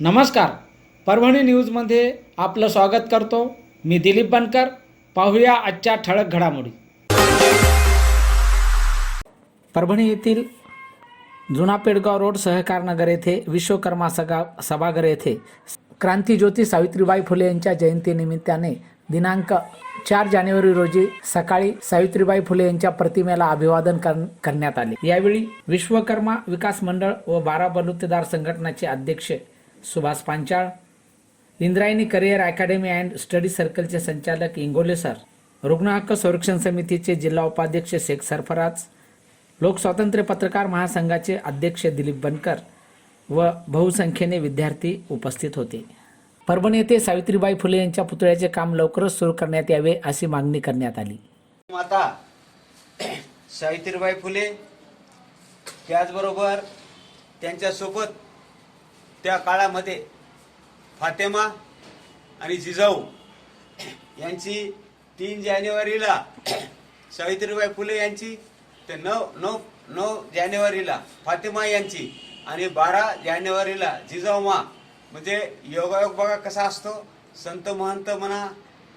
नमस्कार. परभणी न्यूजमध्ये आपलं स्वागत करतो. मी दिलीप बनकर. पाहूया आजच्या ठळक घडामोडी. परभणी येथील जुना पेडगाव रोड सहकार नगर येथे विश्वकर्मा सगा सभागर येथे क्रांतीज्योती सावित्रीबाई फुले यांच्या जयंतीनिमित्ताने दिनांक चार जानेवारी रोजी सकाळी सावित्रीबाई फुले यांच्या प्रतिमेला अभिवादन कर करण्यात आले. यावेळी विश्वकर्मा विकास मंडळ व बारा बलुतेदार संघटनाचे अध्यक्ष Subhash Panchal Indrayani career academy and study सर्कलचे संचालक इंगोले सर रुग्ण हक्क संरक्षण समितीचे जिल्हा उपाध्यक्ष शेख सरफराज लोकस्वातंत्र्य पत्रकार महासंघाचे अध्यक्ष दिलीप बनकर व बहुसंख्येने विद्यार्थी उपस्थित होते. परभणी येथे सावित्रीबाई फुले यांच्या पुतळ्याचे काम लवकरच सुरू करण्यात यावे अशी मागणी करण्यात आली. माता सावित्रीबाई फुले त्याचबरोबर त्यांच्यासोबत त्या काळामध्ये फातेमा आणि जिजाऊ यांची तीन जानेवारीला सावित्रीबाई फुले यांची ते नऊ नऊ नऊ जानेवारीला फातेमा यांची आणि बारा जानेवारीला जिजाऊमा म्हणजे योगायोग बघा कसा असतो. संत महंत म्हणा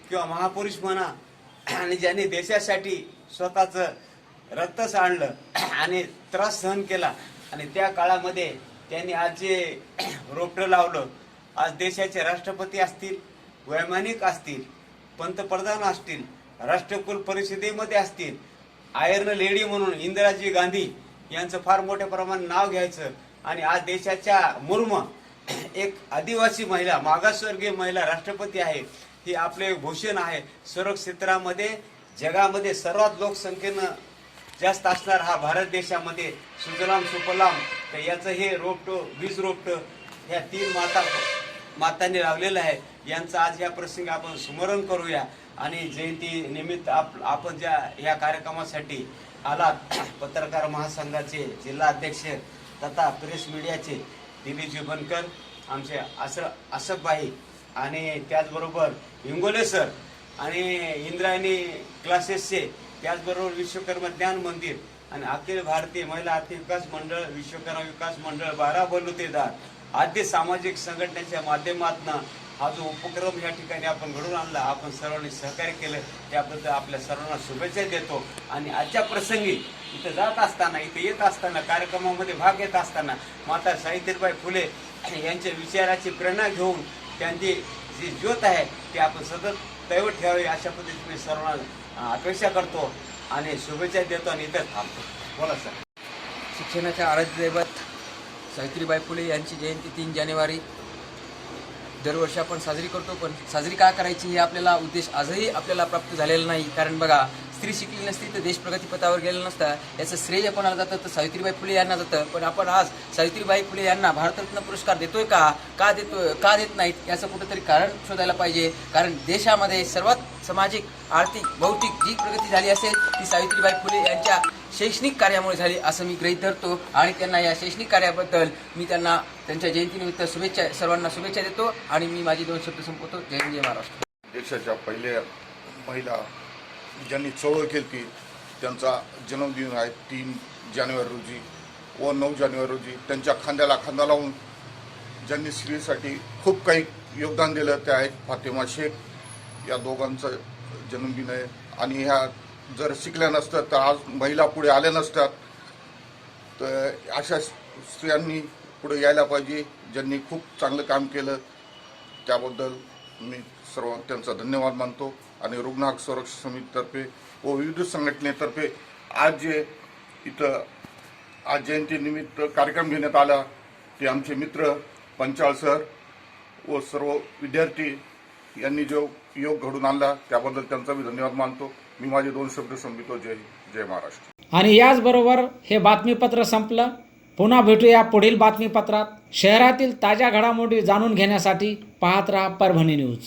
किंवा महापुरुष म्हणा. आणि ज्यांनी देशासाठी स्वतःचं रक्त सांडलं आणि त्रास सहन केला. आणि त्या काळामध्ये त्यांनी आज जे रोपटं लावलं आज देशाचे राष्ट्रपती असतील वैमानिक असतील पंतप्रधान असतील राष्ट्रकुल परिषदेमध्ये असतील आयर्न लेडी म्हणून इंदिराजी गांधी यांचं फार मोठ्या प्रमाणात नाव घ्यायचं आणि आज देशाच्या मुर्म एक आदिवासी महिला मागासवर्गीय महिला राष्ट्रपती आहे ही आपले भूषण आहे. सर्व क्षेत्रामध्ये जगामध्ये सर्वात लोकसंख्येनं जास्त असणार हा भारत देशामध्ये सुजलाम सुफलाम तर याचं हे रोपटं वीज रोपटं ह्या तीन माता मातांनी लावलेलं आहे. यांचं आज या प्रसंगी आपण स्मरण करूया. आणि जयंती निमित्त आप आपण ज्या ह्या कार्यक्रमासाठी आलात पत्रकार महासंघाचे जिल्हा अध्यक्ष तथा प्रेस मीडियाचे दिलीपजी बनकर आमचे अस असफबाई आणि त्याचबरोबर हिंगोले सर आणि इंद्रायणी क्लासेसचे त्याचबरोबर विश्वकर्मा ज्ञान मंदिर आणि अखिल भारतीय महिला आर्थिक विकास मंडळ विश्वकर्मा विकास मंडळ बारा बलुतेदार आद्य सामाजिक संघटनेच्या माध्यमातून हा जो उपक्रम या ठिकाणी आपण घडून आणला आपण सर्वांनी सहकार्य केलं त्याबद्दल आपल्या सर्वांना शुभेच्छा देतो. आणि आजच्या प्रसंगी इथं जात असताना इथं येत असताना कार्यक्रमामध्ये भाग घेत असताना माता सावित्रीबाई फुले यांच्या विचाराची प्रेरणा घेऊन त्यांनी जी ज्योत आहे ती आपण सतत दैवत ठेवावी अशा पद्धतीने सर्वांना अपेक्षा करतो आणि शुभेच्छा देतो आणि इथं थांबतो. बोला सर. शिक्षणाच्या आराध्यदैवत सावित्रीबाई फुले यांची जयंती तीन जानेवारी. दरवर्षी आपण साजरी करतो पण साजरी का करायची हे आपल्याला उद्देश आजही आपल्याला प्राप्त झालेला नाही. कारण बघा स्त्री शिकली नसती तर देश प्रगतीपथावर गेला नसता. याचं श्रेय कोणाला जातं? तर सावित्रीबाई फुले यांना जातं. पण आपण आज सावित्रीबाई फुले यांना भारतरत्न पुरस्कार देतोय का? का देतोय? का देत नाहीत? याचं कुठंतरी कारण शोधायला पाहिजे. कारण देशामध्ये सर्वात सामाजिक आर्थिक भौतिक जी प्रगती झाली असेल ती सावित्रीबाई फुले यांच्या शैक्षणिक कार्यामुळे झाली असं मी गृहीत धरतो. आणि त्यांना या शैक्षणिक कार्याबद्दल मी त्यांना त्यांच्या जयंतीनिमित्त शुभेच्छा सर्वांना शुभेच्छा देतो. आणि मी माझी दोन शब्द संपवतो. जय जय महाराष्ट्र. देशाच्या पहिल्या महिला ज्यांनी चळवळ केली ती त्यांचा जन्मदिन आहे तीन जानेवारी रोजी व नऊ जानेवारी रोजी. त्यांच्या खांद्याला खांदा लावून ज्यांनी स्त्रीसाठी खूप काही योगदान दिलं ते आहेत फातिमा शेख. या दोघांचं जन्मदिन आहे. आणि ह्या जर शिकल्या नसतात तर आज महिला पुढे आल्या नसतात तर अशा स्त्रियांनी पुढे यायला पाहिजे. ज्यांनी खूप चांगलं काम केलं त्याबद्दल मी सर्व त्यांचा धन्यवाद मानतो. आणि रुग्ण हक्क संरक्षण समितीतर्फे व विविध संघटनेतर्फे आज जे इथं आज जयंतीनिमित्त कार्यक्रम घेण्यात आला ते आमचे मित्र पंचाळ सर व सर्व विद्यार्थी यांनी जो योग घडून आणला त्याबद्दल त्यांचा मी धन्यवाद मानतो. मी माझे दोन शब्द संपितो जय जय महाराष्ट्र. आणि याचबरोबर हे बातमीपत्र संपलं. पुन्हा भेटूया पुढील बातमीपत्रात. शहरातील ताज्या घडामोडी जाणून घेण्यासाठी पाहत राहा परभणी न्यूज.